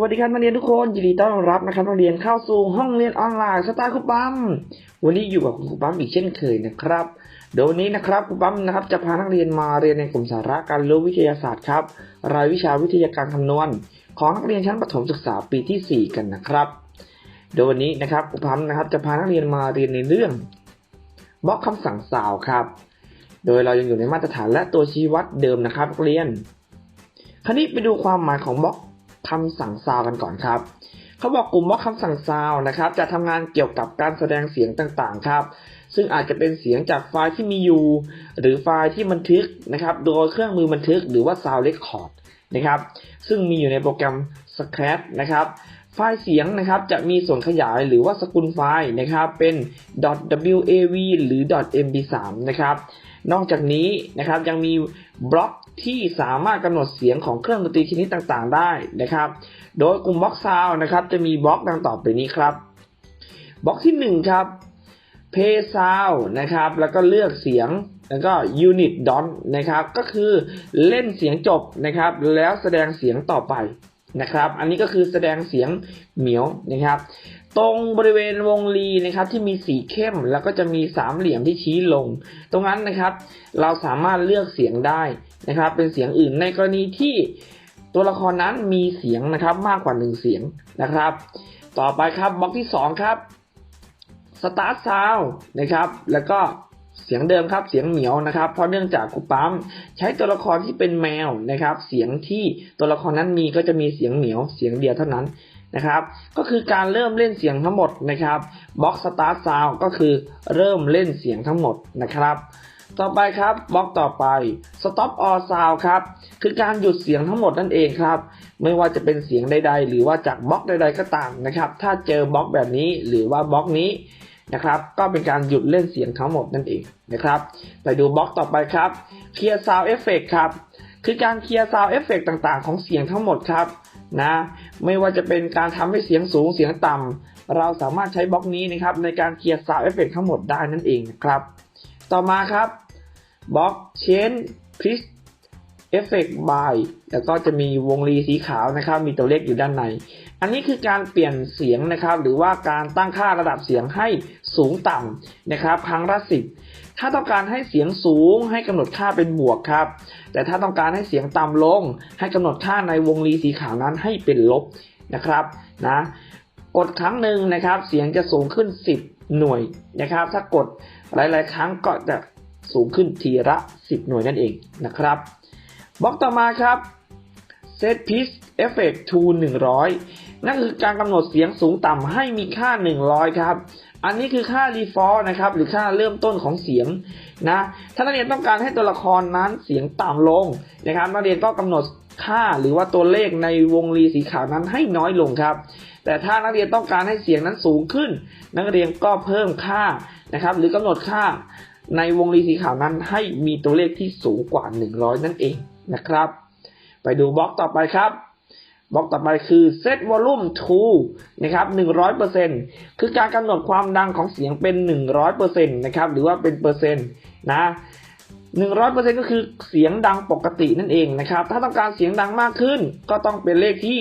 วัสดีครับนักเรียนทุกคนยินดีต้อนรับนะครับนักเรียนเข้าสู่ห้องเรียนออนไลน์สไตล์ครูปั๊มวันนี้อยู่กับคุณครูปั๊มอีกเช่นเคยนะครับเดี๋ยววันนี้นะครับครูปั๊มนะครับจะพานักเรียนมาเรียนในกลุ่มสาระการรู้วิทยาศาสตร์ครับรายวิชาวิทยาการคำนวณ ของนักเรียนชั้นประถมศึกษาปีที่ 4 กันนะครับโดยวันนี้นะครับครูปั๊มนะครับจะพานักเรียนมาเรียนในเรื่องบล็อกคำสั่งสาวครับ โดยเรายังอยู่ในมาตรฐานและตัวชี้วัดเดิมนะครับนักเรียน คราวนี้ไปดูความหมายของบล็อก คำสั่งซาวกันก่อนครับเขาบอกกลุ่มบล็อกคำสั่งซาวนะครับ จะทำงานเกี่ยวกับการแสดงเสียงต่างๆครับ ซึ่งอาจจะเป็นเสียงจากไฟล์ที่มีอยู่ หรือไฟล์ที่บันทึกนะครับ โดยเครื่องมือบันทึกหรือว่า Sound Record นะครับ ซึ่งมีอยู่ในโปรแกรม Scratch นะครับไฟล์เสียงนะครับจะมีส่วนขยายหรือว่าสกุลไฟล์นะครับเป็น .wav หรือ .mp3 นะครับ นอกจากนี้นะครับยังมี บล็อกที่สามารถกำหนดเสียงของเครื่องดนตรีชนิดต่างๆ ได้นะครับ โดยกลุ่มบล็อกซาวนะครับ จะมีบล็อกดังต่อไปนี้ครับ บล็อกที่ 1 ครับ Play Sound นะครับ แล้วก็เลือกเสียงแล้วก็ Unit Don นะครับ ก็คือเล่นเสียงจบนะครับ แล้วแสดงเสียงต่อไปนะครับ อันนี้ก็คือแสดงเสียงเหมียวนะครับ ตรงบริเวณวงรีนะครับที่มีสีเข้มแล้วก็จะมีสามเหลี่ยมที่ชี้ลง ตรงนั้นนะครับ เราสามารถเลือกเสียงได้นะครับ เป็นเสียงอื่นในกรณีที่ตัวละครนั้นมีเสียงนะครับมากกว่าหนึ่งเสียงนะครับ ต่อไปครับบล็อกที่สองครับ Start Sound นะครับ แล้วก็เสียงเดิมครับเสียงเหมียวนะครับ เพราะเนื่องจากครูปั๊มใช้ตัวละครที่เป็นแมวนะครับ เสียงที่ตัวละครนั้นมีก็จะมีเสียงเหมียวเสียงเดียวเท่านั้น นะครับ ก็คือการเริ่มเล่นเสียงทั้งหมดนะครับบล็อก Start Sound ก็คือเริ่มเล่นเสียงทั้งหมดนะครับ ต่อไปครับบล็อกต่อไป Stop All Sound ครับคือการหยุดเสียงทั้งหมดนั่นเองครับ ไม่ว่าจะเป็นเสียงใด ๆ หรือว่าจากบล็อกใด ๆ ก็ตามนะครับ ถ้าเจอบล็อกแบบนี้หรือว่าบล็อกนี้นะครับก็เป็นการหยุดเล่นเสียงทั้งหมดนั่นเองนะครับไปดูบล็อกต่อไปครับ Clear Sound Effect ครับคือการเคลียร์ Sound Effect ต่างๆ ของเสียงทั้งหมดครับ นะไม่ว่าจะเป็นการทำให้เสียงสูงเสียงต่ำเราสามารถใช้บล็อกนี้นะครับในการเคลียร์ Sound Effect ทั้งหมดได้นั่นเองนะครับ ต่อมาครับบล็อก Change Pitch Effect by แล้วก็จะมีวงรีสีขาวนะครับ มีตัวเลขอยู่ด้านใน อันนี้คือการเปลี่ยนเสียงนะครับ หรือว่าการตั้งค่าระดับเสียงให้สูงต่ำนะครับ ครั้งละสิบ ถ้าต้องการให้เสียงสูงให้กำหนดค่าเป็นบวกครับ แต่ถ้าต้องการให้เสียงต่ำลง ให้กำหนดค่าในวงรีสีขาวนั้นให้เป็นลบนะครับนะกดครั้งหนึ่งนะครับ เสียงจะสูงขึ้น 10 หน่วยนะครับ ถ้ากดหลาย ๆ ครั้งก็จะสูงขึ้นทีละ 10 หน่วยนั่นเองนะครับบล็อกต่อมาครับ set pitch effect to 100 นั่นคือการกำหนดเสียงสูงต่ำให้มีค่า 100 ครับ อันนี้คือค่า default นะครับ หรือค่าเริ่มต้นของเสียงนะ ถ้านักเรียนต้องการให้ตัวละครนั้นเสียงต่ำลงนะครับ นักเรียนก็กำหนดค่าหรือว่าตัวเลขในวงรีสีขาวนั้นให้น้อยลงครับ แต่ถ้านักเรียนต้องการให้เสียงนั้นสูงขึ้น นักเรียนก็เพิ่มค่านะครับ หรือกำหนดค่าในวงรีสีขาวนั้นให้มีตัวเลขที่สูงกว่า 100 นั่นเองนะครับ ไปดูบล็อกต่อไปครับบล็อกต่อไปคือ set volume to นะครับ 100%คือการกำหนดความดังของเสียงเป็น 100%นะครับ หรือว่าเป็นเปอร์เซ็นต์นะ100%ก็คือเสียงดังปกตินั่นเองนะครับ ถ้าต้องการเสียงดังมากขึ้น ก็ต้องเป็นเลขที่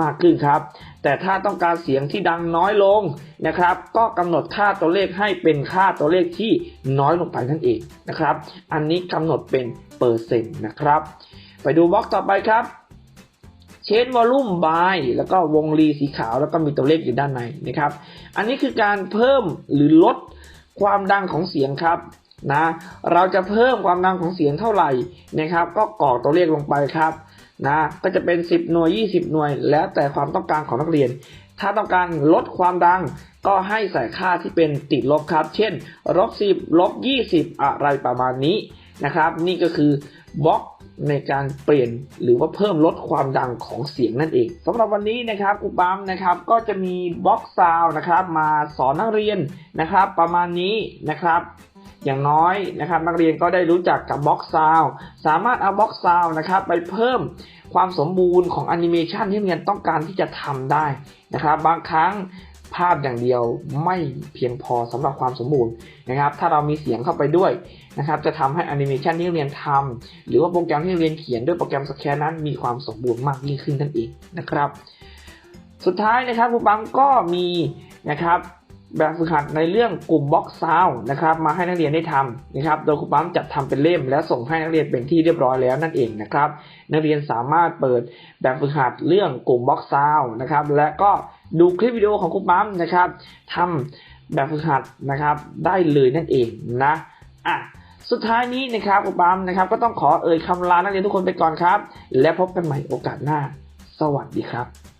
มากขึ้นครับ แต่ถ้าต้องการเสียงที่ดังน้อยลงนะครับ ก็กำหนดค่าตัวเลขให้เป็นค่าตัวเลขที่น้อยลงไปนั่นเองนะครับ อันนี้กำหนดเป็นเปอร์เซ็นต์นะครับ ไปดูบล็อกต่อไปครับ เชนวอลลุ่มบายแล้วก็วงรีสีขาวแล้วก็มีตัวเลขอยู่ด้านในนะครับ อันนี้คือการเพิ่มหรือลดความดังของเสียงครับนะเราจะเพิ่มความดังของเสียงเท่าไหร่นะครับ ก็กรอกตัวเลขลงไปครับนะก็จะเป็น 10 หน่วย 20 หน่วย แล้วแต่ความต้องการของนักเรียน ถ้าต้องการลดความดังก็ให้ใส่ค่าที่เป็นติดลบครับ เช่นลบ10ลบ20 อะไรประมาณนี้นะครับ นี่ก็คือบล็อก ในการเปลี่ยนหรือว่าเพิ่มลดความดังของเสียงนั่นเองสำหรับวันนี้นะครับอุปั๊มนะครับก็จะมีบล็อกซาวนะครับมาสอนนักเรียนนะครับ ประมาณนี้นะครับอย่างน้อยนะครับนักเรียนก็ได้รู้จักกับบล็อกซาวสามารถเอาบล็อกซาวนะครับไปเพิ่มความสมบูรณ์ของแอนิเมชันที่นักเรียนต้องการที่จะทำได้นะครับบางครั้ง ภาพอย่างเดียวไม่เพียงพอสำหรับความสมบูรณ์นะครับ ถ้าเรามีเสียงเข้าไปด้วยนะครับ จะทำให้แอนิเมชันที่เรียนทำหรือว่าโปรแกรมที่เรียนเขียนด้วยโปรแกรมสแกนนั้นมีความสมบูรณ์มากยิ่งขึ้นนั่นเองนะครับ สุดท้ายนะครับครูปั๊มก็มีนะครับ แบบฝึกหัดในเรื่องกลุ่มบล็อกซาวนะครับมาให้นักเรียนได้ทำนะครับ โดยครูปั๊มจัดทำเป็นเล่ม และส่งให้นักเรียนเป็นที่เรียบร้อยแล้วนั่นเองนะครับ นักเรียนสามารถเปิดแบบฝึกหัดเรื่องกลุ่มบล็อกซาวนะครับ และก็ดูคลิปวิดีโอของครูปั๊มนะครับทำแบบฝึกหัดนะครับ ได้เลยนั่นเองนะอะสุดท้ายนี้นะครับครูปั๊มนะครับ ก็ต้องขอเอ่ยคำลานักเรียนทุกคนไปก่อนครับ และพบกันใหม่โอกาสหน้า สวัสดีครับ